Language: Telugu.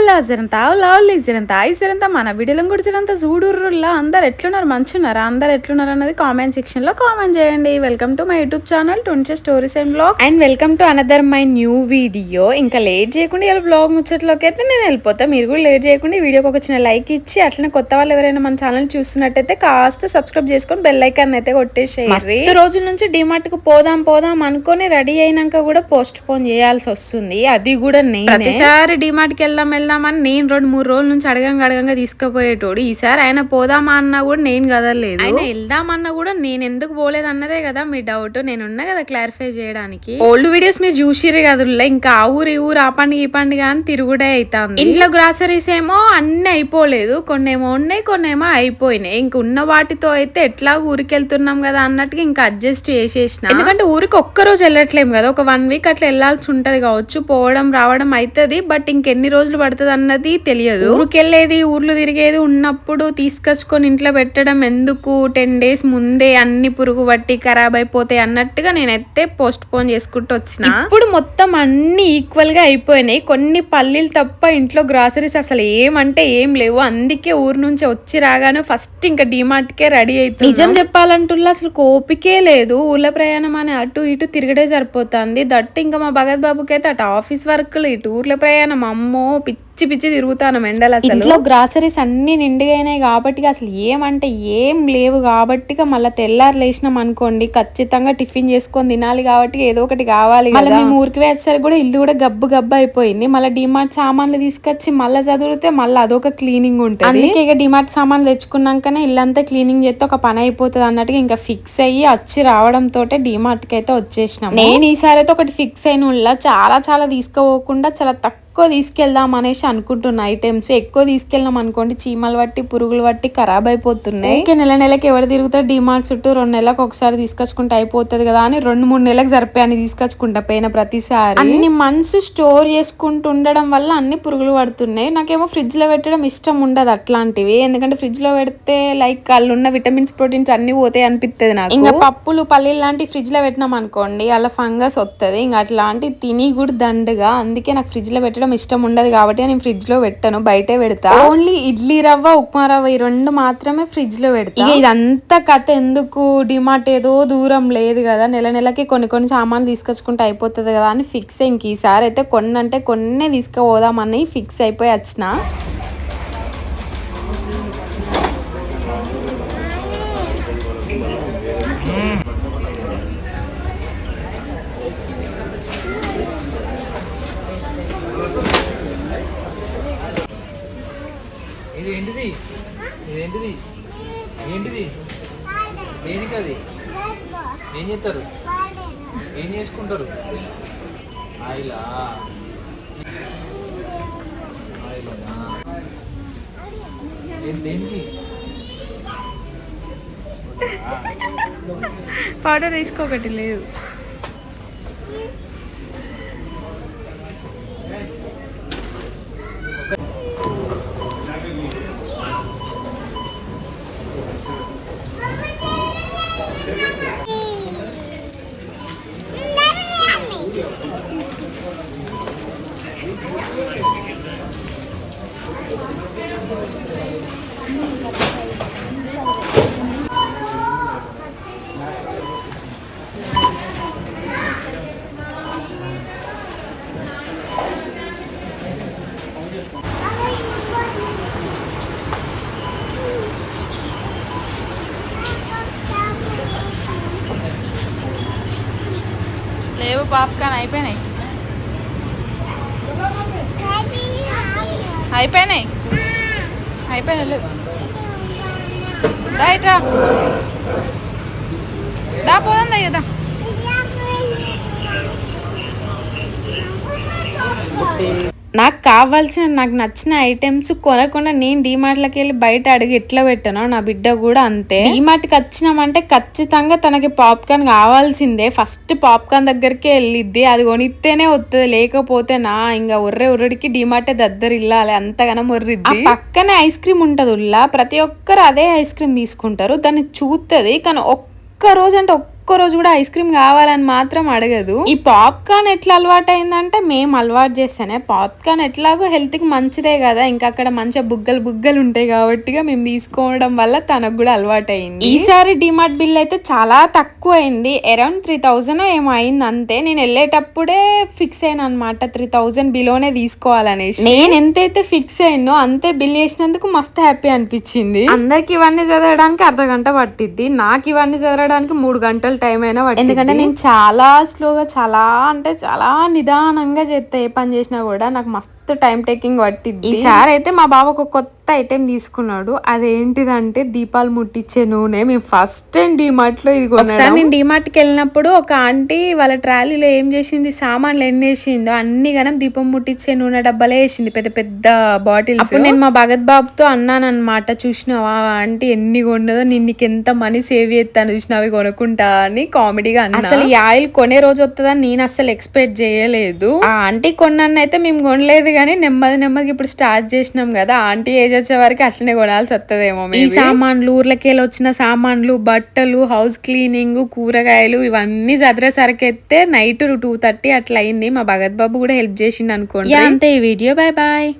ఔలా జరంత ఔలా జరంత మన వీడియోలో కూడా జరంత చూడుర్రులా అందరు ఎట్లున్నారు? మంచున్నారా అందరు ఎట్లున్నారు అన్నది కామెంట్ సెక్షన్లో కామెంట్ చేయండి. Welcome to my YouTube channel twenty stories and blog and welcome to another my new video. ఇంకా లేట్ చేయకుండా ఇలా బ్లాగ్ ముచ్చట్లోకి అయితే నేను వెళ్ళిపోతా. మీరు కూడా లేట్ చేయకుండా వీడియోకి ఒక చిన్న లైక్ ఇచ్చి అట్లనే కొత్త వాళ్ళు ఎవరైనా మన ఛానల్ చూస్తున్నట్టయితే కాస్త సబ్స్క్రైబ్ చేసుకొని బెల్ ఐకాన్ అయితే కొట్టేసేయాలి రోజుల నుంచి డిమార్ట్కు పోదాం పోదాం అనుకొని రెడీ అయినాక కూడా పోస్ట్ పోన్ చేయాల్సి వస్తుంది. అది కూడా నేను. ప్రతిసారి డిమార్ట్కి వెళ్దాం వెళ్దాం అని నేను రెండు మూడు రోజుల నుంచి అడగంగా అడగంగా తీసుకుపోయేటోడు. ఈసారి ఆయన పోదామా అన్నా కూడా నేను కదలేదు ఆయన వెళ్దామన్నా కూడా నేను ఎందుకు పోలేదు అన్నదే కదా మీ డౌట్ నేను ఉన్నా కదా క్లారిఫై చేయడానికి. ఓల్డ్ వీడియోస్ మీరు చూసిరు కదా ఇంకా ఆ ఊరు ఈ ఊరు ఆ పండుగ ఈ పండుగ అని తిరుగుడే అవుతుంది ఇంట్లో గ్రాసరీస్ ఏమో అన్ని అయిపోలేదు. కొన్ని ఏమో ఉన్నాయి కొన్ని ఏమో అయిపోయినాయి. ఇంక ఉన్న వాటితో అయితే ఎట్లా ఊరికి వెళ్తున్నాం కదా అన్నట్టుగా ఇంకా అడ్జస్ట్ చేసేసిన. ఎందుకంటే ఊరికి ఒక్క రోజు వెళ్ళట్లేము కదా. ఒక వన్ వీక్ అట్లా వెళ్ళాల్సి ఉంటది కావచ్చు. పోవడం రావడం అవుతుంది బట్ ఇంకెన్ని రోజులు పడుతుంది అన్నది తెలియదు. ఊరికి వెళ్ళేది ఊర్లు తిరిగేది ఉన్నప్పుడు తీసుకొచ్చుకొని ఇంట్లో పెట్టడం ఎందుకు? టెన్ డేస్ ముందే అన్ని పురుగు పట్టి ఖరాబ్ అయిపోతాయి అన్నట్టుగా నేనైతే పోస్ట్ పోన్ చేసుకుంటూ వచ్చిన. ఇప్పుడు మొత్తం అన్ని ఈక్వల్గా అయిపోయినాయి. కొన్ని పల్లీలు తప్ప ఇంట్లో గ్రాసరీస్ అసలు ఏమంటే ఏం లేవు. అందుకే ఊరు నుంచి వచ్చి రాగానే ఫస్ట్ ఇంకా డిమార్ట్ కే రెడీ అవుతుంది నిజం చెప్పాలంటుల్లా అసలు ఓపికే లేదు. ఊళ్ళ ప్రయాణం అని అటు ఇటు తిరగడే సరిపోతుంది. దట్ ఇంకా మా భగత్ బాబుకి అయితే అటు ఆఫీస్ వర్క్లు ఇటు ఊర్ల ప్రయాణం. అమ్మో పిచ్చి పిచ్చి తిరుగుతాను ఎండలు అసలు. ఇంట్లో గ్రాసరీస్ అన్ని నిండుగా కాబట్టి అసలు ఏమంటే ఏం లేవు కాబట్టి మళ్ళీ తెల్లారు లేచినాం అనుకోండి ఖచ్చితంగా టిఫిన్ చేసుకొని తినాలి కాబట్టి ఏదో ఒకటి కావాలి మళ్ళీ మేము ఊరికి వేసేసరికి కూడా ఇల్లు కూడా గబ్బు గబ్బు అయిపోయింది. మళ్ళీ డిమార్ట్ సామాన్లు తీసుకొచ్చి మళ్ళీ చదివితే మళ్ళీ అదొక క్లీనింగ్ ఉంటుంది. అందుకే ఇక డిమార్ట్ సామాన్లు తెచ్చుకున్నాకనే ఇల్లంతా క్లీనింగ్ చేస్తే ఒక పని అయిపోతుంది అన్నట్టుగా ఇంకా ఫిక్స్ అయ్యి వచ్చి రావడంతో డిమార్ట్కి అయితే వచ్చేసినాం నేను ఈసారి అయితే ఒకటి ఫిక్స్ అయిన చాలా చాలా తీసుకోపోకుండా చాలా తక్కువ ఎక్కువ తీసుకెళ్దాం అనేసి అనుకుంటున్నా ఐటమ్స్. ఎక్కువ తీసుకెళ్ళాం అనుకోండి చీమలు పట్టి పురుగులు పట్టి ఖరాబ్ అయిపోతున్నాయి. ఓకే నెల నెలకి ఎవరు తిరుగుతారు? డిమార్ట్ చుట్టూ రెండు నెలలకు ఒకసారి తీసుకొచ్చుకుంటే అయిపోతుంది కదా అని రెండు మూడు నెలలకు సరిపోయాని తీసుకొచ్చుకుంటా పోయిన ప్రతిసారి. అన్ని మంత్స్ స్టోర్ చేసుకుంటూ ఉండడం వల్ల అన్ని పురుగులు పడుతున్నాయి. నాకేమో ఫ్రిడ్జ్లో పెట్టడం ఇష్టం ఉండదు అట్లాంటివి. ఎందుకంటే ఫ్రిడ్జ్లో పెడితే లైక్ వాళ్ళు ఉన్న విటమిన్స్ ప్రోటీన్స్ అన్ని పోతాయి అనిపిస్తుంది నాకు. ఇంకా పప్పులు పల్లీలు లాంటి ఫ్రిడ్జ్లో పెట్టినాం అనుకోండి అలా ఫంగస్ వస్తుంది ఇంకా అట్లాంటి తిని కూడా దండగా. అందుకే నాకు ఫ్రిడ్జ్లో పెట్టడం ఇష్టం ఉండదు కాబట్టి నేను ఫ్రిడ్జ్లో పెట్టాను. బయటే పెడతా. ఓన్లీ ఇడ్లీ రవ్వ ఉప్మా రవ్వ ఈ రెండు మాత్రమే ఫ్రిడ్జ్లో పెడతా. ఇక ఇదంతా కథ. ఎందుకు? డిమార్ట్ ఏదో దూరం లేదు కదా. నెల నెలకి కొన్ని కొన్ని సామాన్లు తీసుకొచ్చుకుంటే అయిపోతుంది కదా అని ఫిక్స్ ఇంక ఈసారి అయితే కొన్ని అంటే కొన్నే తీసుకుపోదామని ఫిక్స్ అయిపోయి వచ్చిన. ఇది ఏంటిది? ఇదేంటిది ఏంటిది? దేనికి అది ఏం చేస్తారు? ఏం చేసుకుంటారు? ఆయిలా? ఆయిలేనా? దేనికి? పౌడర్ తీసుకోకటి లేదు. లేవు పాప్కార్న్ అయిపోయినాయి అయిపోయినాయి అయిపోయినాయి లేవు రైట్ రా దా పోదాం దయ్యదా నాకు కావాల్సిన నాకు నచ్చిన ఐటమ్స్ కొనకుండా నేను డీమార్ట్లోకి వెళ్ళి బయట అడిగి ఎట్లా పెట్టానో నా బిడ్డ కూడా అంతే. డిమార్ట్కి వచ్చినామంటే ఖచ్చితంగా తనకి పాప్కార్న్ కావాల్సిందే. ఫస్ట్ పాప్కార్న్ దగ్గరికే వెళ్ళిద్ది. అది కొనిస్తేనే వస్తుంది లేకపోతే నా ఇంకా ఉర్రె ఉర్రడికి డిమార్టే దద్దరు ఇల్లాలి. అంతగానం ఉర్రిద్ది పక్కనే ఐస్ క్రీమ్ ఉంటుంది ఉల్లా. ప్రతి ఒక్కరు అదే ఐస్ క్రీమ్ తీసుకుంటారు. దాన్ని చూస్తుంది కానీ ఒక్క రోజు అంటే ఒక్క ఒక్క రోజు కూడా ఐస్ క్రీమ్ కావాలని మాత్రం అడగదు. ఈ పాప్కార్న్ ఎట్లా అలవాటు అయిందంటే మేము అలవాటు చేస్తేనే పాప్కార్న్ ఎట్లాగో హెల్త్కి మంచిదే కదా ఇంకా అక్కడ మంచిగా బుగ్గలు బుగ్గలు ఉంటాయి కాబట్టి మేము తీసుకోవడం వల్ల తనకు కూడా అలవాటు అయింది ఈసారి డిమార్ట్ బిల్ అయితే చాలా తక్కువ అయింది అరౌండ్ త్రీ థౌజండ్ ఏమో అయింది అంతే. నేను వెళ్ళేటప్పుడే ఫిక్స్ అయినా అనమాట త్రీ థౌజండ్ బిలోనే తీసుకోవాలనేసి. నేను ఎంతైతే ఫిక్స్ అయినో అంతే బిల్ చేసినందుకు మస్తు హ్యాపీ అనిపించింది. అందరికి ఇవన్నీ చదవడానికి అర్ధ గంట పట్టిద్ది. నాకు ఇవన్నీ చదవడానికి మూడు గంటల టైం అయినా పట్టింది ఎందుకంటే నేను చాలా స్లోగా చాలా అంటే చాలా నిదానంగా చేస్తా ఏ పని చేసినా కూడా నాకు మస్తు టైం టేకింగ్ పట్టిద్ది. ఈసారి అయితే మా బాబు ఒక కొత్త ఐటెం తీసుకున్నాడు. అదేంటిదంటే దీపాలు ముట్టించే నూనె. మేము ఫస్ట్ టైం డిమార్ట్లో ఇది ఒకసారి నేను డిమార్ట్కి వెళ్ళినప్పుడు ఒక ఆంటీ వాళ్ళ ట్రాలీలో ఏం చేసింది? సామాన్లు ఎన్ని వేసిందో అన్ని గనం దీపం ముట్టించే నూనె డబ్బాలే వేసింది పెద్ద పెద్ద బాటిల్స్. అప్పుడు నేను మా భగత్ బాబుతో అన్నాను అనమాట చూసినావా ఆంటీ ఎన్ని కొన్నదో? నేను నీకు ఎంత మనీ సేవ్ చేస్తాను? చూసినా అవి కొనుక్కుంటా అని కామెడీగా అన్నా. అసలు ఈ ఆయిల్ కొనే రోజు వస్తుందని నేను అసలు ఎక్స్పెక్ట్ చేయలేదు. ఆ ఆంటీ కొన్నాను అయితే మేము కొనలేదు కానీ నెమ్మది నెమ్మదిగా ఇప్పుడు స్టార్ట్ చేసినాం కదా. ఆంటీ ఏజ్ వచ్చే వరకు అట్లనే కొనాల్సి వస్తుందేమో ఈ సామాన్లు ఊర్లకెళ్ళి వచ్చిన సామాన్లు బట్టలు హౌస్ క్లీనింగ్ కూరగాయలు ఇవన్నీ చదిరేసరికి అయితే నైట్ టూ థర్టీ అట్లా అయింది మా భగత్ బాబు కూడా హెల్ప్ చేసిండు అనుకోండి. అంతే ఈ వీడియో బాయ్ బాయ్